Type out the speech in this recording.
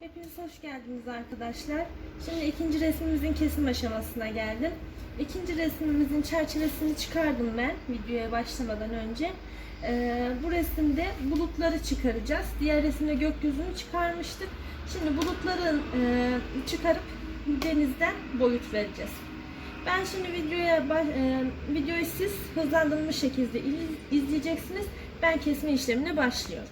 Hepiniz hoş geldiniz arkadaşlar. Şimdi ikinci resmimizin kesim aşamasına geldim. İkinci resmimizin çerçevesini çıkardım ben videoya başlamadan önce. Ee, bu resimde bulutları çıkaracağız. Diğer resimde gökyüzünü çıkarmıştık. Şimdi bulutların e, çıkarıp denizden boyut vereceğiz. Ben şimdi videoya baş- e, videoyu siz hızlandırılmış şekilde izleyeceksiniz. Ben kesme işlemine başlıyorum.